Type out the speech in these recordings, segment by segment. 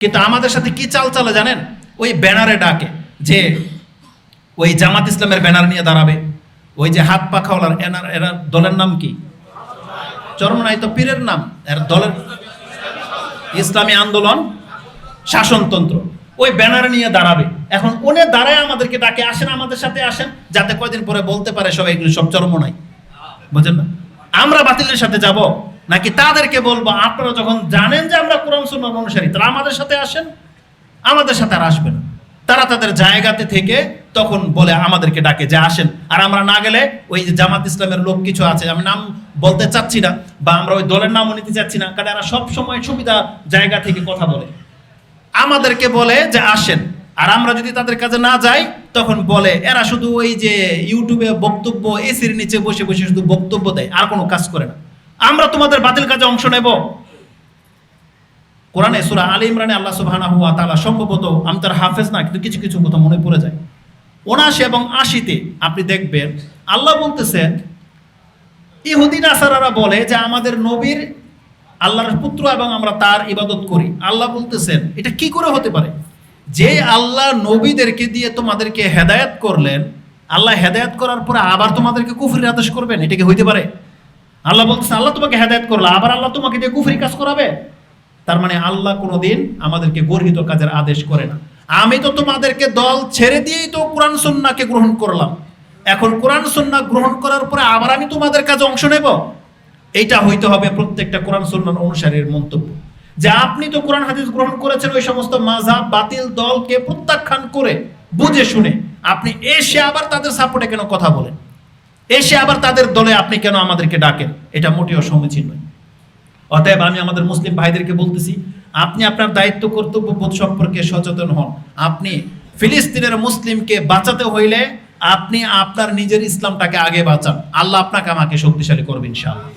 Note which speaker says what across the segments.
Speaker 1: কিন্তু আমাদের সাথে কি চাল চালে জানেন? ওই ব্যানারে ডাকে যে ওই জামাত ইসলামের ব্যানার নিয়ে দাঁড়াবে। ওই যে হাত পাখাওয়ালার এনার এনার দলের নাম কি? চরমনাই তো পীরের নাম। এর দলের ইসলামী আন্দোলন, শাসনতন্ত্র। ওই ব্যানার নিয়ে দাঁড়াবে। এখন উনি দাঁড়ায় আমাদেরকে ডাকে, আসেন আমাদের সাথে, আসেন, যাতে কয়দিন পরে বলতে পারে সব এগুলো সব চরমনাই। বুঝেন না? আমরা বাতিলের সাথে যাব। নাকি তাদেরকে বলব, আপনারা যখন জানেন যে আমরা কোরআন, সুন্নাহ অনুসারী, তারা আমাদের সাথে আসেন? আমাদের সাথে আর আসবে না। তারা তাদের জায়গাতে থেকে তখন বলে আমাদেরকে ডাকে যে আসেন। আর আমরা না গেলে ওই যে জামাত ইসলামের লোক কিছু আছে, আমি নাম বলতে চাচ্ছি না, বা আমরা ওই দলের নামও নিতে চাচ্ছি না, কারণ এরা সব সময় সুবিধা জায়গা থেকে কথা বলে। আমাদেরকে বলে যে আসেন। আর আমরা যদি তাদের কাছে না যাই, তখন বলে, এরা শুধু ওই যে ইউটিউবে বক্তব্য, এসির নিচে বসে বসে শুধু বক্তব্য দেয়, আর কোনো কাজ করে না। আমরা তোমাদের বাতিল কাজে অংশ নেব। কোরআনে সুরা আলী ইমরানে আল্লাহ সুবহানাহু ওয়া তাআলা সম্ভবত আমি তার হাফেজ না, কিন্তু কিছু কিছু কথা মনে পড়ে যায়। উনাশি এবং আশিতে আপনি দেখবেন, আল্লাহ বলতেছেন, ইহুদি নাসারারা বলে যে আমাদের নবীর আল্লাহর পুত্র এবং আমরা তার ইবাদত করি। আল্লাহ বলতেছেন, এটা কি করে হতে পারে? যে আল্লাহ নবীদেরকে দিয়ে তোমাদেরকে হেদায়েত করলেন, আল্লাহ হেদায়েত করার পরে আবার তোমাদেরকে কুফরির আদেশ করবেন, এটা কি হইতে পারে? আল্লাহ বলতেছেন আল্লাহ তোমাকে হেদায়েত করল, আবার আল্লাহ তোমাকে দিয়ে কুফরি কাজ করাবে? তার মানে আল্লাহ কোনোদিন আমাদেরকে গর্হিত কাজের আদেশ করে না। আমি তো তোমাদেরকে দল ছেড়ে দিয়েই তো কোরআন, সন্নাকে গ্রহণ করলাম। এখন কোরআন, সন্না গ্রহণ করার পরে আবার আমি তোমাদের কাজে অংশ নেব? এইটা হইতে হবে প্রত্যেকটা কোরআন সন্ন্যার অনুসারীর মন্তব্য। যে আপনি তো কোরআন, হাদিস গ্রহণ করেছেন, ওই সমস্ত মাঝাব বাতিল দলকে প্রত্যাখ্যান করে বুঝে শুনে আপনি এসে আবার তাদের সাপোর্টে কেন কথা বলেন? এসে আবার তাদের দলে আপনি কেন আমাদেরকে ডাকেন? এটা মোটেও সমীচীন নয়। অতএব আমি আমাদের মুসলিম ভাইদেরকে বলতেছি, আপনি আপনার দায়িত্ব কর্তব্য বোধ সম্পর্কে সচেতন হন। আপনি ফিলিস্তিনের মুসলিমকে বাঁচাতে হইলে আপনি আপনার নিজের ইসলামটাকে আগে বাঁচান। আল্লাহ আপনাকে আমাকে শক্তিশালী করবে, ইনশাআল্লাহ।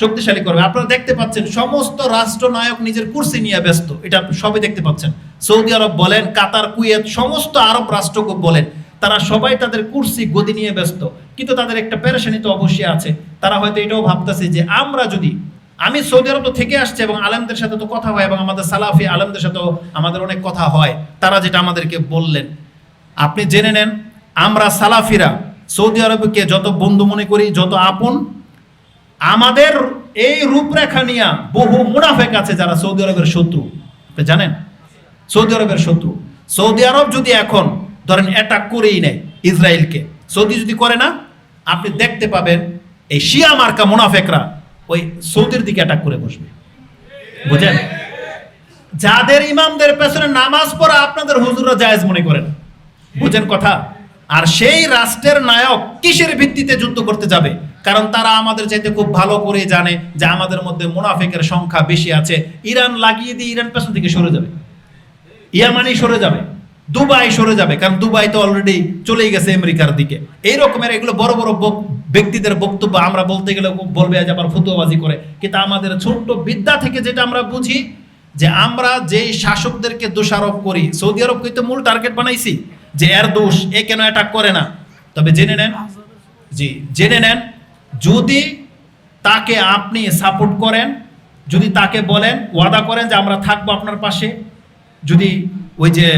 Speaker 1: শক্তিশালী করবে। আপনারা দেখতে পাচ্ছেন, সমস্ত রাষ্ট্রনায়ক নিজের কুর্সি নিয়ে ব্যস্ত। এটা সবাই দেখতে পাচ্ছেন। সৌদি আরব বলেন, কাতার, কুয়েত, সমস্ত আরব রাষ্ট্রকে বলেন। তারা সবাই তাদের কুর্সি গদি নিয়ে ব্যস্ত। কিন্তু তাদের একটা পেরেশানি তো অবশ্যই আছে। তারা হয়তো এটাও ভাবতেছে যে আমরা যদি, আমি সৌদি আরব তো থেকে আসছে এবং আলেমদের সাথে তো কথা হয় এবং আমাদের সালাফি আলেমদের সাথেও আমাদের অনেক কথা হয়। তারা যেটা আমাদেরকে বললেন। আপনি জেনে নেন, আমরা সালাফিরা সৌদি আরবকে যত বন্ধু মনে করি, যত আপন, আমাদের এই রূপরেখা নিয়ে বহু মুনাফেক আছে যারা সৌদি আরবের শত্রু। আপনি জানেন? সৌদি আরবের শত্রু। সৌদি আরব যদি এখন ধরেন অ্যাটাক করেই নেয় ইসরায়েলকে। সৌদি যদি করে না, আপনি দেখতে পাবেন এই শিয়া মার্কা মুনাফেকরা ওই সৌদির দিকে অ্যাটাক করে বসবে। বুঝেন? যাদের ইমামদের পেছনে নামাজ পড়া আপনাদের হুজুররা জায়েজ মনে করেন বুঝেন কথা? আর সেই রাষ্ট্রের নায়ক কিসের ভিত্তিতে যুদ্ধ করতে যাবে? কারণ তারা আমাদের চাইতে খুব ভালো করে জানে যে আমাদের মধ্যে মুনাফেকের সংখ্যা বেশি আছে। ইরান লাগিয়ে দিয়ে ইরান পেছন থেকে সরে যাবে। ইয়ামানি সরে যাবে। দুবাই সরে যাবে, কারণ দুবাই তো অলরেডি চলেই গেছে আমেরিকার দিকে। এই রকমের এগুলো বড় বড় ব্যক্তিদের বক্তব্য আমরা বলতে গেলে বলবে আজ আবার ফতুয়াবাজি করে। কিন্তু আমাদের ছোট্ট বিদ্যা থেকে যেটা আমরা বুঝি, যে আমরা যেই শাসকদেরকে দোষারোপ করি, সৌদি আরবকে তো মূল টার্গেট বানাইছি, যে এর দোষ এ কেন অ্যাটাক করে না। তবে জেনে নেন, জি, জেনে নেন, যদি তাকে আপনি সাপোর্ট করেন, যদি তাকে বলেন, ওয়াদা করেন যে আমরা থাকব আপনার পাশে, যদি ওই যে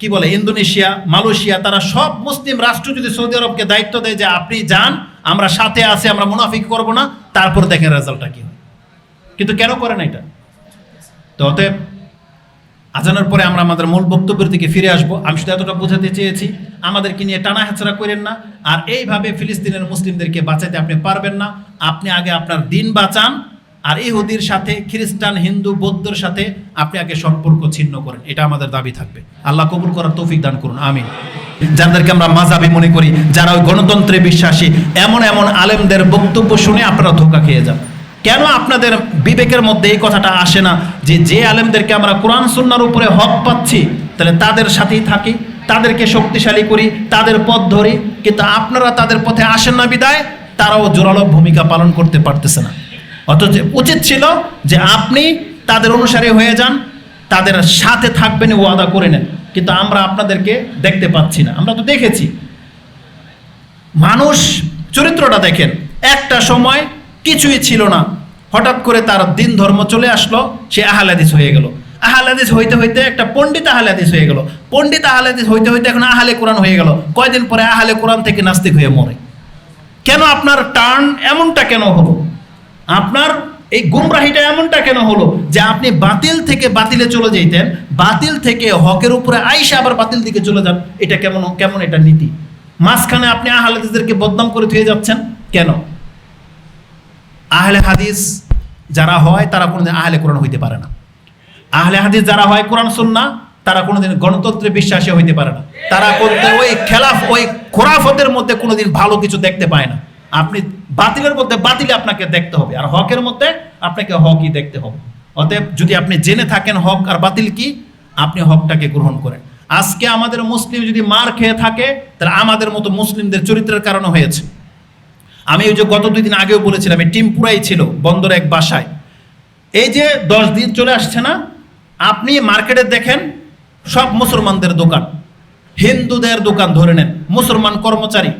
Speaker 1: কি বলে, ইন্দোনেশিয়া, মালয়েশিয়া, তারা সব মুসলিম রাষ্ট্র যদি সৌদি আরবকে দায়িত্ব দেয় যে আপনি যান, আমরা সাথে আছি, আমরা মুনাফিক করব না, তারপর দেখেন রেজাল্টটা কি কিন্তু কেন করে না এটা? তো অতএব, আজানের পরে আমরা আমাদের মূল বক্তব্যের দিকে ফিরে আসব। আমি শুধু এতটা বোঝাতে চেয়েছি, আমাদেরকে নিয়ে টানা হেঁচড়া করেন না, আর এইভাবে ফিলিস্তিনের মুসলিমদেরকে বাঁচাতে আপনি পারবেন না। আপনি আগে আপনার দিন বাঁচান আর ইহুদির সাথে, খ্রিস্টান, হিন্দু, বৌদ্ধর সাথে আপনি আগে সম্পর্ক ছিন্ন করেন। এটা আমাদের দাবি থাকবে। আল্লাহ কবুল করার তৌফিক দান করুন। আমি যাদেরকে আমরা মাজাবি মনে করি, যারা ওই গণতন্ত্রে বিশ্বাসী, এমন এমন আলেমদের বক্তব্য শুনে আপনারা ধোকা খেয়ে যান। কেন আপনাদের বিবেকের মধ্যে এই কথাটা আসে না যে যে আলেমদেরকে আমরা কোরআন, সুন্নার উপরে হক পাচ্ছি, তাহলে তাদের সাথেই থাকি, তাদেরকে শক্তিশালী করি, তাদের পথ ধরি, কিন্তু আপনারা তাদের পথে আসেন না বিদায়, তারাও জোরালো ভূমিকা পালন করতে পারতেছে না। অথচ উচিত ছিল যে আপনি তাদের অনুসারী হয়ে যান, তাদের সাথে থাকবেন, ওয়াদা করে নেন। কিন্তু আমরা আপনাদেরকে দেখতে পাচ্ছি না। আমরা তো দেখেছি। মানুষ চরিত্রটা দেখেন, একটা সময় কিছুই ছিল না। হঠাৎ করে তার দিন ধর্ম চলে আসলো, সে আহলাদিস হয়ে গেল। আহলে হাদিস হইতে হইতে একটা পণ্ডিত আহলে হাদিস হয়ে গেল। পণ্ডিত আহলে হাদিস হইতে হইতে এখন আহালে কোরআন হয়ে গেল। কয়দিন পরে আহালে কোরআন থেকে নাস্তিক হয়ে মরে। কেন আপনার টার্ন এমনটা কেন হলো? আপনার এই গুমরাহিটা এমনটা কেন হলো? যে আপনি বাতিল থেকে বাতিলে চলে যেতেন বাতিল থেকে হকের উপরে আইসা আবার বাতিল দিকে চলে যান। এটা কেমন কেমন এটা নীতি? মাঝখানে আপনি আহলেদেরকে বদনাম করে থুয়ে যাচ্ছেন? কেন? আহলে হাদিস যারা হয়, তারা কোনোদিন আহলে কোরআন হইতে পারে না। আহলে হাদিস যারা হয়, কোরআন সুন্না, তারা কোনোদিন গণতন্ত্রে বিশ্বাসী হইতে পারে না। তারা ওই খেলাফ, ওই খোরাফতের মধ্যে কোনোদিন ভালো কিছু দেখতে পায় না। আপনি বাতিলের মধ্যে বাতিলে আপনাকে দেখতে হবে। আর হকের মধ্যে আপনাকে হকই দেখতে হবে। অতএব যদি আপনি জেনে থাকেন হক আর বাতিল কি, আপনি হকটাকে গ্রহণ করেন। আজকে আমাদের মুসলিম যদি মার খেয়ে থাকে, তাহলে আমাদের মতো মুসলিমদের চরিত্রের কারণে হয়েছে। আমি ওই যে গত দুই দিন আগেও বলেছিলাম, এই টিমপুরাই ছিল বন্দর এক বাসায়। এই যে দশ দিন চলে আসছে না, আপনি মার্কেটে দেখেন, সব মুসলমানদের দোকান। হিন্দুদের দোকান ধরে নেন, মুসলমান কর্মচারী।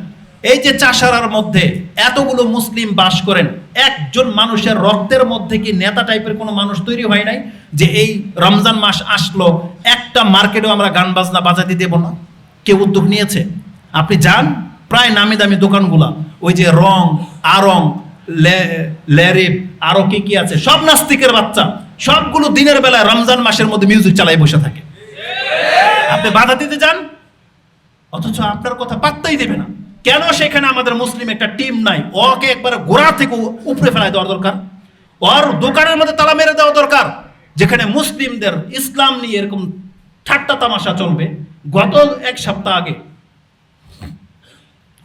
Speaker 1: এই যে চাষারার মধ্যে এতগুলো মুসলিম বাস করেন, একজন মানুষের রক্তের মধ্যে কি নেতা টাইপের কোনো মানুষ তৈরি হয় নাই? যে এই রমজান মাস আসলো, একটা মার্কেটেও আমরা গান বাজনা বাজাতে দেব না। কেউ উদ্যোগ নিয়েছে? আপনি যান, প্রায় নামি দামি দোকানগুলা, ওই যে রং, আরং ল্যারিপ আরও কি কি আছে, সব নাস্তিকের বাচ্চা, সবগুলো দিনের বেলায় রমজান মাসের মধ্যে মিউজিক চালাই বসে থাকে। আপনি বাধা দিতে যান, অথচ আপনার কথা পাত্তাই দেবে না। কেন সেখানে আমাদের মুসলিম একটা টিম নাই? ওকে একবার গোড়া থেকে উপরে ফেলায় দেওয়ার দরকার। ওর দোকানের মধ্যে তালা মেরে দেওয়া দরকার। যেখানে মুসলিমদের ইসলাম নিয়ে এরকম ঠাট্টা তামাশা চলবে। গত এক সপ্তাহ আগে।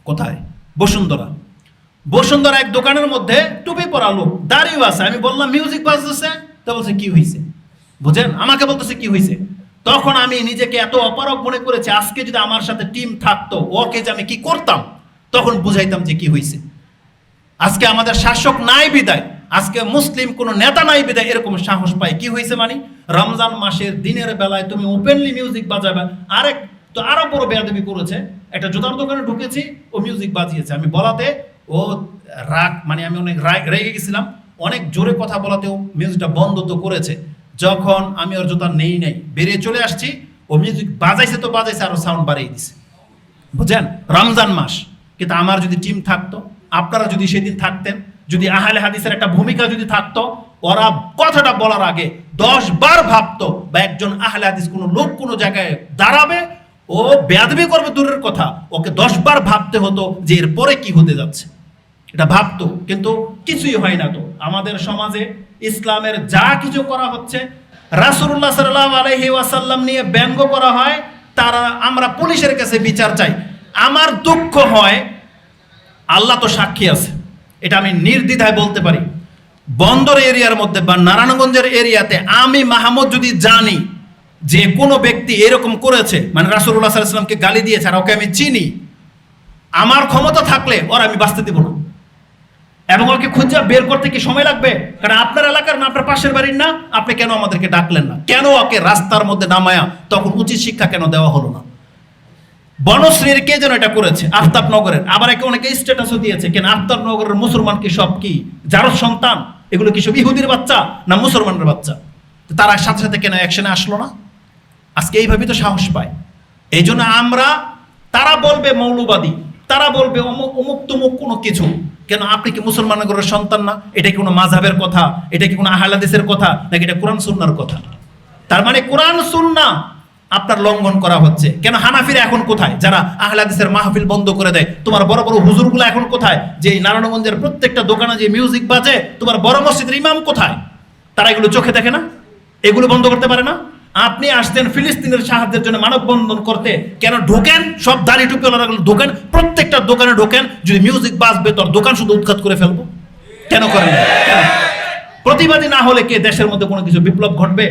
Speaker 1: কোথায়? বসুন্ধরা। বসুন্ধরা এক দোকানের মধ্যে টুপি পরা লোক দাঁড়িয়ে আছে। আমি বললাম মিউজিক বাজতেছে? তো বলছে, কি হয়েছে বুঝেন? আমাকে বলতেছে, কি হয়েছে তখন আমি নিজেকে এত অপারক মনে করেছি, আজকে যদি আমার সাথে টিম থাকতো, ওকে যে আমি কি করতাম? তখন বুঝাইতাম যে কি হয়েছে আজকে আমাদের শাসক নাই বিদায়, আজকে মুসলিম কোন নেতা নাই বিদায়, এরকম সাহস পায় কি হয়েছে মানে? রমজান মাসের দিনের বেলায় তুমি ওপেনলি মিউজিক বাজাবে। আরেক তো আরও বড় বেয়াদবি করেছে, একটা জুতার দোকানে ঢুকেছি, ও মিউজিক বাজিয়েছে। আমি বলাতে ও রাগ মানে আমি অনেক রাগ- গেছিলাম। অনেক জোরে কথা বলাতেও মিউজিকটা বন্ধ তো করেছে। যখন আমি ওর জুতা নেই নাই, বেরিয়ে চলে আসছি, ও মিউজিক বাজাইছে তো বাজাইছে, আরও সাউন্ড বাড়িয়ে দিছে। বুঝছেন? রমজান মাস। কিন্তু আমার যদি টিম থাকতো, আপনারা যদি সেদিন থাকতেন, যদি আহলে হাদিসের একটা ভূমিকা যদি থাকতো, ওরা কথাটা বলার আগে দশ বার ভাবতো, বা একজন আহলে হাদিস কোনো লোক কোনো জায়গায় দাঁড়াবে, ও বেয়াদবি করবে দূরের কথা, ওকে দশ বার ভাবতে হতো যে এরপরে কি হতে যাচ্ছে। এটা ভাবতো, কিন্তু কিছুই হয় না তো। আমাদের সমাজে ইসলামের যা কিছু করা হচ্ছে, রাসূলুল্লাহ সাল্লাল্লাহু আলাইহি ওয়াসাল্লাম নিয়ে ব্যঙ্গ করা হয়, তারা আমরা পুলিশের কাছে বিচার চাই। আমার দুঃখ হয় আল্লাহ তো সাক্ষী আছে। এটা আমি নির্দ্বিধায় বলতে পারি। বন্দর এরিয়ার মধ্যে বা নারায়ণগঞ্জের এরিয়াতে আমি মাহমুদ যদি জানি যে কোনো ব্যক্তি এরকম করেছে মানে আলাইহি ওয়াসাল্লামকে গালি দিয়েছে আর ওকে আমি চিনি, আমার ক্ষমতা থাকলে ওর আমি বাঁচতে দেব না। এবং ওকে খুঁজে বের করতে কি সময় লাগবে? কারণ আপনার এলাকার না, আপনার পাশের বাড়ির না, আপনি কেন আমাদেরকে ডাকলেন না? কেন ওকে রাস্তার মধ্যে নামায়া তখন উচিত শিক্ষা কেন দেওয়া হলো না? বনশ্রীর কে যেন এটা করেছে? আফতাবনগরের। আবার একে অনেকে স্ট্যাটাসও দিয়েছে। কেন আফতাবনগরের মুসলমান কি সব কি? যার সন্তান? এগুলো কি সব ইহুদির বাচ্চা না মুসলমানের বাচ্চা? তারা সাথে সাথে কেন অ্যাকশনে আসলো না? আজকে এইভাবেই তো সাহস পায়। এই জন্য আমরা, তারা বলবে মৌলবাদী, তারা বলবে অমুক অমুক তুমুক কোনো কিছু। কেন আপনি কি মুসলমানগরের সন্তান না? এটা কি কোনো মাঝাবের কথা? এটা কি কোনো আহলাদিসের কথা? নাকি এটা কোরআন সুন্নার কথা? তার মানে কোরআন সুন্না আপনার লঙ্ঘন করা হচ্ছে। কেন হানাফিরা এখন কোথায়? যারা আহলাদিসের মাহফিল বন্ধ করে দেয়, তোমার বড় বড় হুজুরগুলো এখন কোথায়? যে নারায়ণগঞ্জের প্রত্যেকটা দোকানে যে মিউজিক বাজে, তোমার বড় মসজিদের ইমাম কোথায়? তারা এগুলো চোখে দেখে না? এগুলো বন্ধ করতে পারে না? আপনি আসতেন ফিলিস্তিনের সাহায্যের জন্য মানববন্ধন করতে, কেন ঢোকেন? সব দাড়ি টুপি ঢোকেন, প্রত্যেকটা দোকানে ঢোকেন, যদি মিউজিক বাজবে, তোর দোকান শুধু উৎখাত করে ফেলব। কেন করেন? প্রতিবাদী না হলে কে দেশের মধ্যে কোনো কিছু বিপ্লব ঘটবে?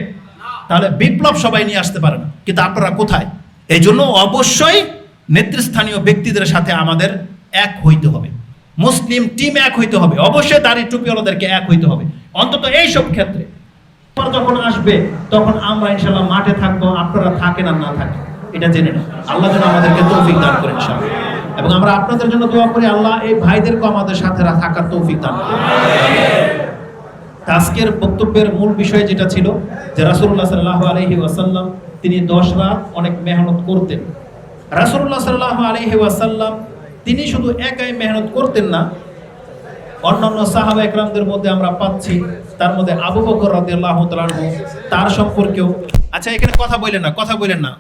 Speaker 1: তাহলে বিপ্লব সবাই নিয়ে আসতে পারে না। কিন্তু আপনারা কোথায়? এই জন্য অবশ্যই নেতৃস্থানীয় ব্যক্তিদের সাথে আমাদের এক হইতে হবে। মুসলিম টিম এক হইতে হবে। অবশ্যই দাড়ি টুপিওয়ালাদেরকে এক হইতে হবে। অন্তত এই সব ক্ষেত্রে যখন আসবে, তখন আমরা ইনশাল্লাহ মাঠে থাকব, আপনারা থাকেন আর না থাকেন। এটা জেনে নেন। আল্লাহ যেন আমাদেরকে তৌফিক দান করেন এবং আমরা আপনাদের জন্য দোয়া করি, আল্লাহ এই ভাইদেরকে আমাদের সাথে থাকার তৌফিক দান করেন। আজকের বক্তব্যের মূল বিষয় যেটা ছিল যে রাসূলুল্লাহ সাল্লাহ আলাইহি ওয়াসাল্লাম তিনি দশ রাত অনেক মেহনত করতেন। রাসূলুল্লাহ সাল্লাহ আলাইহি ওয়াসাল্লাম তিনি শুধু একাই মেহনত করতেন না অন্যান্য সাহাবা একরামদের মধ্যে আমরা পাচ্ছি তার মধ্যে আবু বকর রাদিয়াল্লাহু আনহু, তার সম্পর্কেও। আচ্ছা এখানে কথা বলেন না কথা বলেন না।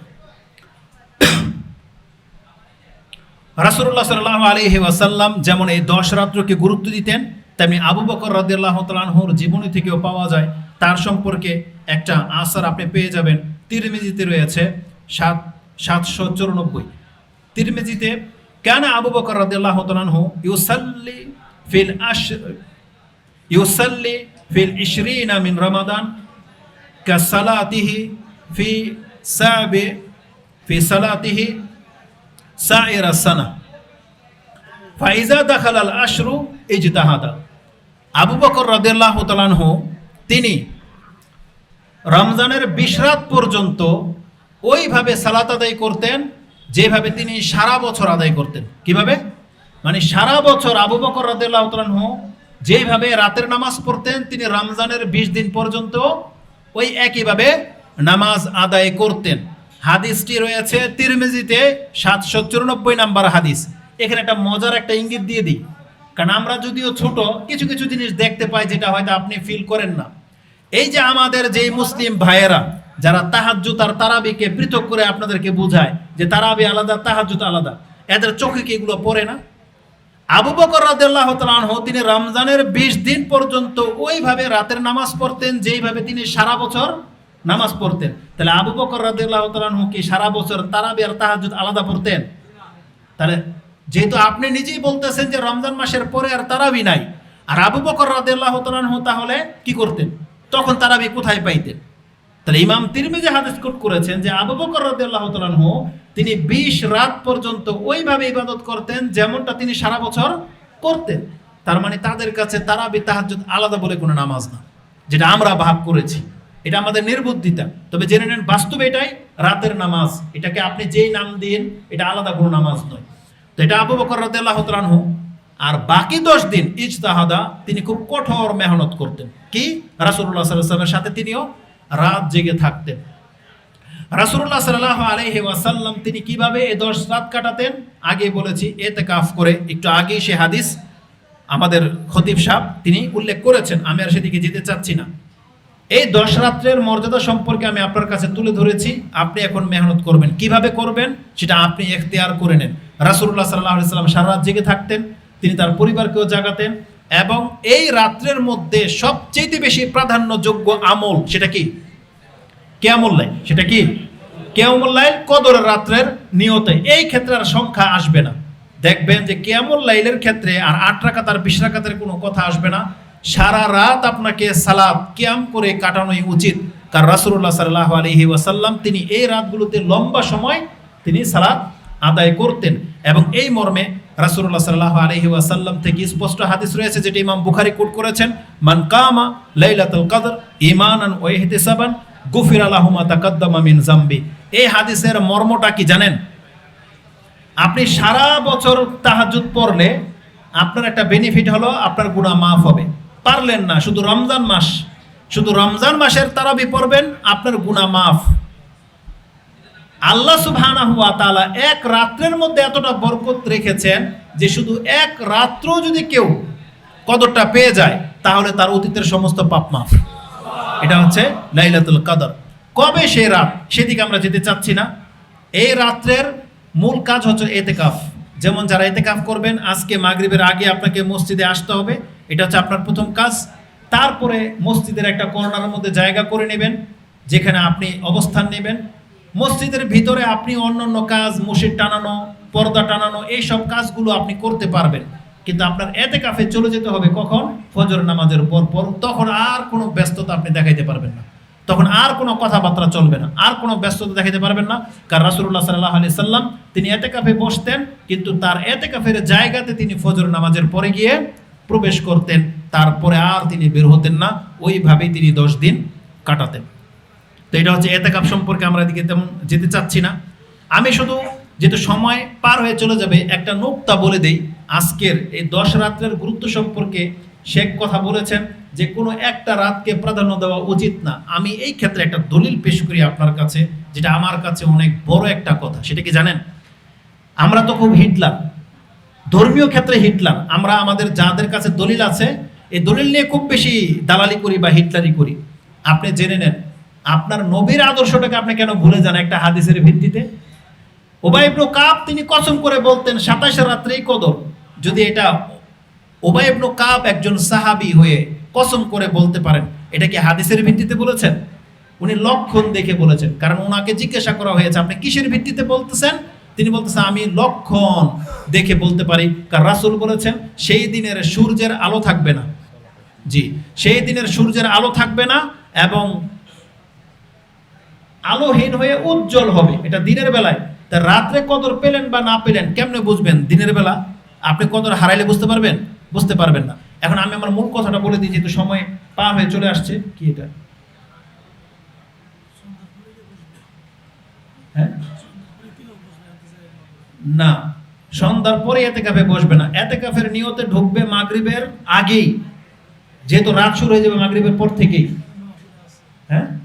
Speaker 1: রাসূলুল্লাহ সাল্লাহ আলাইহি ওয়াসাল্লাম যেমন এই দশ রাত্রকে গুরুত্ব দিতেন তেমনি আবু বকর রাদিয়াল্লাহু তাআলা জীবনী থেকেও পাওয়া যায়। তার সম্পর্কে একটা আসার আপনি পেয়ে যাবেন। তিরমিজিতে রয়েছে সাত, সাতশো চুরানব্বই। তিরমিজিতে, কেন আবু বকর রাদিয়াল্লাহু তাআলা ইউসাল্লি ফিল আশ, ইউসাল্লি ফিল ইশরিনা মিন রমাদান কাসালাতিহি ফি সাবে, ফি সালাতিহি সাইরা সানা। ফাইজা দাখাল আল আশরু ইজতাহাদা। আবু বকর রাদিয়াল্লাহু তাআলা আনহু, তিনি রমজানের বিশ রাত পর্যন্ত ওইভাবে সালাত আদায় করতেন, যেভাবে তিনি সারা বছর আদায় করতেন। কীভাবে? মানে সারা বছর আবু বকর রাদিয়াল্লাহু তাআলা আনহু যেভাবে রাতের নামাজ পড়তেন, তিনি রমজানের বিশ দিন পর্যন্ত ওই একইভাবে নামাজ আদায় করতেন। হাদিসটি রয়েছে তিরমিজিতে সাতশো চুরানব্বই নাম্বার হাদিস। এখানে একটা মজার একটা ইঙ্গিত দিয়ে দিই। কারণ আমরা যদিও ছোট, কিছু কিছু জিনিস দেখতে পাই যেটা হয়তো আপনি ফিল করেন না। এই যে আমাদের যেই মুসলিম ভাইয়েরা, যারা তাহাজ্জুত আর তারাবিকে পৃথক করে আপনাদেরকে বোঝায় যে তারাবি আলাদা তাহাজ্জুত আলাদা, এদের চোখে কি এগুলো পড়ে না? আবু বকর রাদিয়াল্লাহু তাআলা আনহু তিনি রমজানের 20 দিন পর্যন্ত ওইভাবে রাতের নামাজ পড়তেন, যেইভাবে তিনি সারা বছর নামাজ পড়তেন। তাহলে আবু বকর রাদিয়াল্লাহু তাআলা কি সারা বছর তারাবি আর তাহাজ্জুদ আলাদা পড়তেন? তাহলে যেহেতু আপনি নিজেই বলতেছেন যে রমজান মাসের পরে আর তারাবি নাই। আর আবু বকর রাদিয়াল্লাহু তাআলা আনহু তাহলে কি করতেন? তখন তারাবি কোথায় পাইতেন? তাহলে ইমাম তিরমিজি হাদিস কোট করেছেন যে আবু বকর রাদিয়াল্লাহু তাআলা আনহু তিনি 20 রাত পর্যন্ত ওইভাবে ইবাদত করতেন যেমনটা তিনি সারা বছর করতেন। তার মানে তাদের কাছে তারাবি, তাহাজ্জুদ আলাদা বলে কোনো নামাজ না। যেটা আমরা ভাব করেছি। এটা আমাদের নির্বুদ্ধিতা। তবে জেনে নেন, বাস্তবে এটাই রাতের নামাজ। এটাকে আপনি যেই নাম দিন এটা আলাদা কোনো নামাজ নয়। তো এটা আবু বকর রাদিয়াল্লাহু তাআলা আর বাকি দশ দিন ইজতাহাদা তিনি খুব কঠোর মেহনত করতেন। কি? আলাইহি ওয়াসাল্লামের সাথে তিনিও রাত জেগে থাকতেন। রাসূলুল্লাহ সাল্লাল্লাহু আলাইহি ওয়াসাল্লাম তিনি কীভাবে এই দশ রাত কাটাতেন? আগে বলেছি, এতেকাফ করে একটু আগেই সে হাদিস আমাদের খতিব সাহেব তিনি উল্লেখ করেছেন, আমি আর সেদিকে যেতে চাচ্ছি না। এই দশ রাত্রের মর্যাদা সম্পর্কে আমি আপনার কাছে তুলে ধরেছি, আপনি এখন মেহনত করবেন। কীভাবে করবেন? সেটা আপনি এখতিয়ার করে নেন। রাসূলুল্লাহ সাল্লাল্লাহু আলাইহি সাল্লাম সারা রাত জেগে থাকতেন, তিনি তার পরিবারকেও জাগাতেন এবং এই রাত্রের মধ্যে সবচেয়ে বেশি প্রাধান্যযোগ্য আমল সেটা কি? কেয়ামুল লাইল। সেটা কি? কেয়ামুল লাইল কদরের রাত্রের নিয়তে। এই ক্ষেত্রে আর সংখ্যা আসবে না। দেখবেন যে কেয়ামুল লাইলের ক্ষেত্রে আর আট রাকাত আর বিশ রাকাতের কোনো কথা আসবে না। সারা রাত আপনাকে সালাদ কিয়াম করে কাটানোই উচিত। কারণ রাসূলুল্লাহ সাল্লাহ আলাইহি ওয়াসাল্লাম তিনি এই রাতগুলোতে লম্বা সময় তিনি সালাদ আদায় করতেন। এবং এই মর্মে রাসূলুল্লাহ সাল্লাল্লাহু আলাইহি ওয়াসাল্লাম থেকে স্পষ্ট হাদিস রয়েছে, যেটি ইমাম বুখারি কোট করেছেন, মান কামা লাইলাতুল কদর ঈমানান ওয়া ইহতিসাবান গুফির আলাহুমা তাকাদ্দামা মিন জাম্বি এই হাদিসের মর্মটা কি জানেন? আপনি সারা বছর তাহাজুদ পড়লে আপনার একটা বেনিফিট হলো আপনার গুণা মাফ হবে। পারলেন না, শুধু রমজান মাস, শুধু রমজান মাসের তারাবি পড়বেন, আপনার গুণা মাফ। আল্লাহ সুবহানাহু ওয়া তাআলা এক রাত্রের মধ্যে এতটা বরকত রেখেছেন যে শুধু এক রাত্র যদি কেউ কদরটা পেয়ে যায়, তাহলে তার অতীতের সমস্ত পাপ মাফ। এটা হচ্ছে লাইলাতুল কদর। কবে সেই রাত? সেদিকে আমরা যেতে চাচ্ছি না। এই রাত্রের মূল কাজ হচ্ছে এতেকাফ। যেমন যারা এতেকাফ করবেন, আজকে মাগরিবের আগে আপনাকে মসজিদে আসতে হবে। এটা হচ্ছে আপনার প্রথম কাজ। তারপরে মসজিদের একটা কর্নারের মধ্যে জায়গা করে নেবেন, যেখানে আপনি অবস্থান নেবেন। মসজিদের ভিতরে আপনি অন্য অন্য কাজ মসজিদ টানানো, পর্দা টানানো এই সব কাজগুলো আপনি করতে পারবেন। কিন্তু আপনার এতে কাফে চলে যেতে হবে কখন? ফজর নামাজের পর পর। তখন আর কোনো ব্যস্ততা আপনি দেখাইতে পারবেন না। তখন আর কোনো কথাবার্তা চলবে না। আর কোনো ব্যস্ততা দেখাইতে পারবেন না। কারণ রাসুল্লাহ সাল্লাহ আলি সাল্লাম, তিনি এতে কাফে বসতেন, কিন্তু তার এতে কাফের জায়গাতে তিনি ফজর নামাজের পরে গিয়ে প্রবেশ করতেন। তারপরে আর তিনি বের হতেন না। ওইভাবেই তিনি দশ দিন কাটাতেন। তো এটা হচ্ছে এতেকাপ সম্পর্কে আমরা এদিকে তেমন যেতে চাচ্ছি না। আমি শুধু যেহেতু সময় পার হয়ে চলে যাবে, একটা নোক্তা বলে দেই, আজকের এই দশ রাত্রের গুরুত্ব সম্পর্কে শেখ কথা বলেছেন যে কোনো একটা রাতকে প্রাধান্য দেওয়া উচিত না। আমি এই ক্ষেত্রে একটা দলিল পেশ করি আপনার কাছে, যেটা আমার কাছে অনেক বড় একটা কথা। সেটা কি জানেন? আমরা তো খুব হিটলার। ধর্মীয় ক্ষেত্রে হিটলার। আমরা আমাদের যাদের কাছে দলিল আছে, এই দলিল নিয়ে খুব বেশি দালালি করি বা হিটলারি করি। আপনি জেনে নেন আপনার নবীর আদর্শটাকে আপনি কেন ভুলে যান একটা হাদিসের ভিত্তিতে? ওবাই ইবনু কাব, তিনি কসম করে বলতেন, সাতাশে রাত্রেই কদর। যদি এটা ওবাই ইবনু কাব একজন সাহাবি হয়ে কসম করে বলতে পারেন, এটা কি হাদিসের ভিত্তিতে বলেছেন? উনি লক্ষণ দেখে বলেছেন, কারণ ওনাকে জিজ্ঞাসা করা হয়েছে, আপনি কিসের ভিত্তিতে বলতেছেন? তিনি বলতেছেন আমি লক্ষণ দেখে বলতে পারি, কারণ রাসুল বলেছেন, সেই দিনের সূর্যের আলো থাকবে না। জি, সেই দিনের সূর্যের আলো থাকবে না, এবং আলোহীন হয়ে উজ্জ্বল হবে। এটা দিনের বেলায়। তা রাত্রে কদর পেলেন বা না পেলেন, কেমনে বুঝবেন? দিনের বেলা আপনি কদর হারাইলে বুঝতে পারবেন? বুঝতে পারবেন না। এখন আমি আমার মূল কথাটা বলে দিই, যেহেতু সময় পার হয়ে চলে আসছে। কি এটা? হ্যাঁ? না। সন্ধ্যার পরে এতে কাফে বসবে না। এতে কাফের নিয়তে ঢুকবে মাগরিবের আগেই। যেহেতু রাত শুরু হয়ে যাবে মাগরিবের পর থেকেই। হ্যাঁ?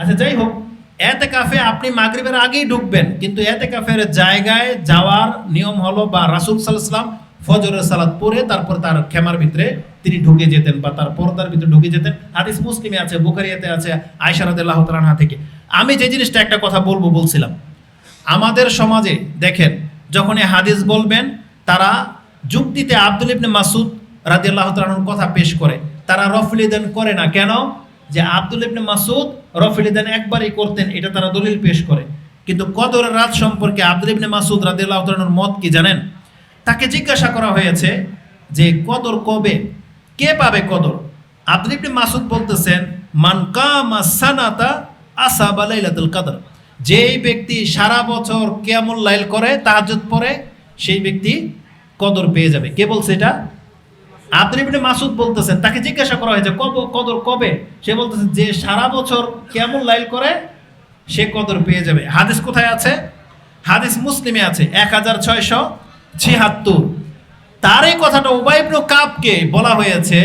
Speaker 1: আচ্ছা যাই হোক, এতে কাফে আপনি মাগরিবের আগেই ঢুকবেন, কিন্তু এতে কাফের জায়গায় যাওয়ার নিয়ম হলো বা রাসুল সাল্লাম ফজরের সালাত পরে তারপর তার খেমার ভিতরে তিনি ঢুকে যেতেন বা তার পর্দার ভিতরে ঢুকে যেতেন। হাদিস মুসলিমে আছে, বুখারিয়াতে আছে আয়সারাদুল্লাহ তালাহা থেকে। আমি যে জিনিসটা একটা কথা বলব, বলছিলাম। আমাদের সমাজে দেখেন, যখন এই হাদিস বলবেন, তারা যুক্তিতে আব্দুল ইবনে মাসুদ রাদিয়াল্লাহ তাআলার কথা পেশ করে। তারা রফলিদান করে না। কেন? যে আব্দুল ইবনে মাসুদ রফলিদান একবারই করতেন, এটা তারা দলিল পেশ করে। কিন্তু কদরের রাত সম্পর্কে আব্দুল ইবনে মাসুদ রাদিয়াল্লাহু তাআলার মত কি জানেন? তাকে জিজ্ঞাসা করা হয়েছে যে, কদর কবে? কে পাবে কদর? আব্দুল ইবনে মাসুদ বলতেছেন, মান কামা সানাতা আসাবা লাইলাতুল কদর। যেই ব্যক্তি সারা বছর কেমন লাইল করে, তাহাজ্জুদ পরে, সেই ব্যক্তি কদর পেয়ে যাবে। কে বলছে এটা? আব্দুল মাসুদ বলতেছেন, তাকে জিজ্ঞাসা করা হয়েছে, কব, কদর কবে? সে বলতেছে, যে সারা বছর কেমন লাইল করে, সে কদর পেয়ে যাবে। হাদিস কোথায় আছে? হাদিস মুসলিমে আছে, এক হাজার ছয়শো ছিয়াত্তর। তার এই কথাটা উবাইবনু কাবকে বলা হয়েছে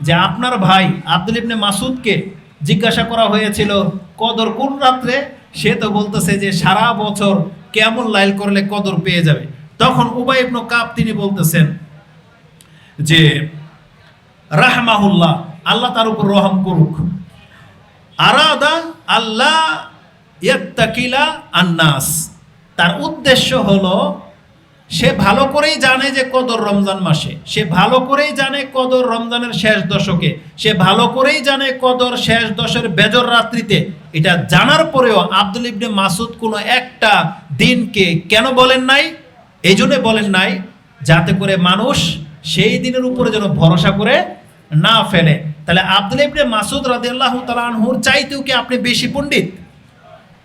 Speaker 1: যে, আপনার ভাই আব্দুল ইবনে মাসুদকে জিজ্ঞাসা করা হয়েছিল, কদর কোন রাত্রে? সে তো বলতেছে যে, সারা বছর কেমন লাইল করলে কদর পেয়ে যাবে? তখন উবাই ইবনু কাব তিনি বলতেছেন যে রাহমাহুল্লাহ, আল্লাহ তার উপর রহম করুক। আরাদা আল্লাহ ইয়াত্তাকিলা আন্নাস। তার উদ্দেশ্য হলো, সে ভালো করেই জানে যে কদর রমজান মাসে। সে ভালো করেই জানে কদর রমজানের শেষ দশকে। সে ভালো করেই জানে কদর শেষ দশের বেজর রাত্রিতে। এটা জানার পরেও আব্দুল ইবনে মাসুদ কোনো একটা দিনকে কেন বলেন নাই? এই জন্য বলেন নাই, যাতে করে মানুষ সেই দিনের উপরে যেন ভরসা করে না ফেলে। তাহলে আব্দুল ইবনে মাসুদ রাদিয়াল্লাহু তাআলা আনহুর চাইতেও কি আপনি বেশি পণ্ডিত?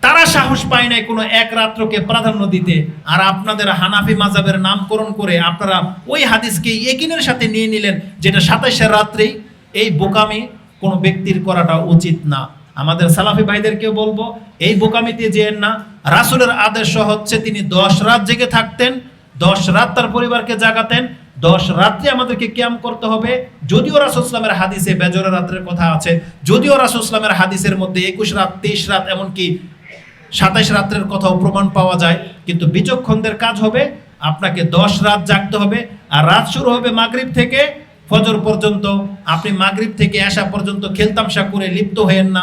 Speaker 1: তারা সাহস পায় নাই কোনো এক রাত্রকে প্রাধান্য দিতে। আর আপনাদের হানাফি মাজাবের নামকরণ করে আপনারা ওই হাদিসকে একিনের সাথে নিয়ে নিলেন, যেটা সাতাশের রাত্রেই এই বোকামি কোনো ব্যক্তির করাটা উচিত না। আমাদের সালাফি ভাইদেরকেও বলব, এই বোকামিতে যেন না, রাসুলের আদেশ হচ্ছে তিনি দশ রাত জেগে থাকতেন, দশ রাত তার পরিবারকে জাগাতেন দশ রাত্রে আমাদেরকে ক্যাম করতে হবে। যদিও রাসুল ইসলামের হাদিসে বেজরের রাত্রের কথা আছে, যদিও রাসুল ইসলামের হাদিসের মধ্যে একুশ রাত, তেইশ রাত এমনকি সাতাইশ রাত্রের কথাও প্রমাণ পাওয়া যায়, কিন্তু বিচক্ষণদের কাজ হবে, আপনাকে দশ রাত জাগতে হবে, আর রাত শুরু হবে মাগরিব থেকে ফজর পর্যন্ত। আপনি মাগরিব থেকে আসা পর্যন্ত খেলতামশা করে লিপ্ত হয়েন না।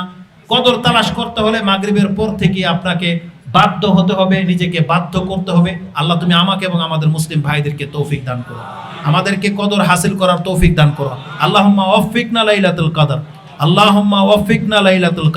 Speaker 1: কদর তালাশ করতে হলে মাগরিবের পর থেকে আপনাকে বাধ্য হতে হবে, নিজেকে বাধ্য করতে হবে। আল্লাহ, তুমি আমাকে এবং আমাদের মুসলিম ভাইদেরকে তৌফিক দান করো। আমাদেরকে কদর হাসিল করার তৌফিক দান করো। আল্লাহুম্মা ওয়াফিকনা লাইলাতুল কদর। আল্লাহুম্মা ওয়াফিকনা লাইলাতুল কদর।